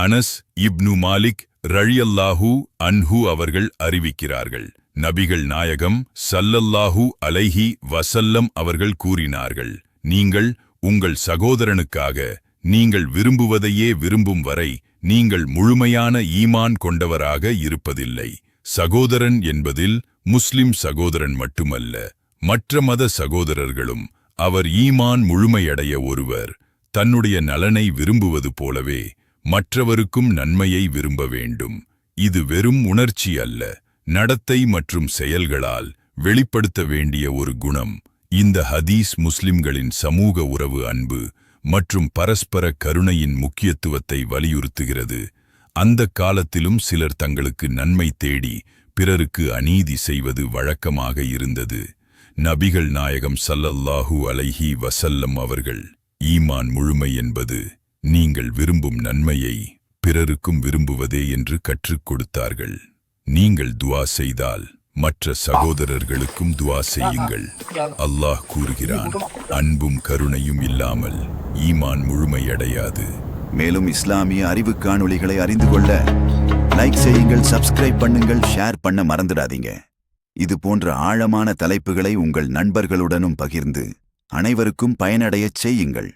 அனஸ் இப்னு மாலிக் ரழியல்லாஹு அன்ஹு அவர்கள் அறிவிக்கிறார்கள். நபிகள் நாயகம் சல்லல்லாஹு அலைஹி வசல்லம் அவர்கள் கூறினார்கள் நீங்கள் உங்கள் சகோதரனுக்காக நீங்கள் விரும்புவதையே விரும்பும் வரை நீங்கள் முழுமையான ஈமான் கொண்டவராக இருப்பதில்லை. சகோதரன் என்பதில் முஸ்லிம் சகோதரன் மட்டுமல்ல மற்ற மத சகோதரர்களும் அவர் ஈமான் முழுமையடைய ஒருவர். தன்னுடைய நலனை விரும்புவது போலவே மற்றவருக்கும் நன்மையை விரும்ப வேண்டும். இது வெறும் உணர்ச்சி அல்ல நடத்தை மற்றும் செயல்களால் வெளிப்படுத்த வேண்டிய ஒரு குணம். இந்த ஹதீஸ் முஸ்லிம்களின் சமூக உறவு அன்பு மற்றும் பரஸ்பர கருணையின் முக்கியத்துவத்தை வலியுறுத்துகிறது. அந்த காலத்திலும் சிலர் தங்களுக்கு நன்மை தேடி பிறருக்கு அநீதி செய்வது வழக்கமாக இருந்தது. நபிகள் நாயகம் சல்லல்லாஹூ அலைஹி வசல்லம் அவர்கள் ஈமான் முழுமை என்பது நீங்கள் விரும்பும் நன்மையை பிறருக்கும் விரும்புவதே என்று கற்றுக் கொடுத்தார்கள். நீங்கள் துவா செய்தால் மற்ற சகோதரர்களுக்கும் துவா செய்யுங்கள். அல்லாஹ் கூறுகிறான் அன்பும் கருணையும் இல்லாமல் ஈமான் முழுமையடையாது. மேலும் இஸ்லாமிய அறிவு காணொளிகளை அறிந்து கொள்ள லைக் செய்யுங்கள் சப்ஸ்கிரைப் பண்ணுங்கள் ஷேர் பண்ண மறந்துடாதீங்க. இது போன்ற ஆழமான தலைப்புகளை உங்கள் நண்பர்களுடனும் பகிர்ந்து அனைவருக்கும் பயனடையச் செய்யுங்கள்.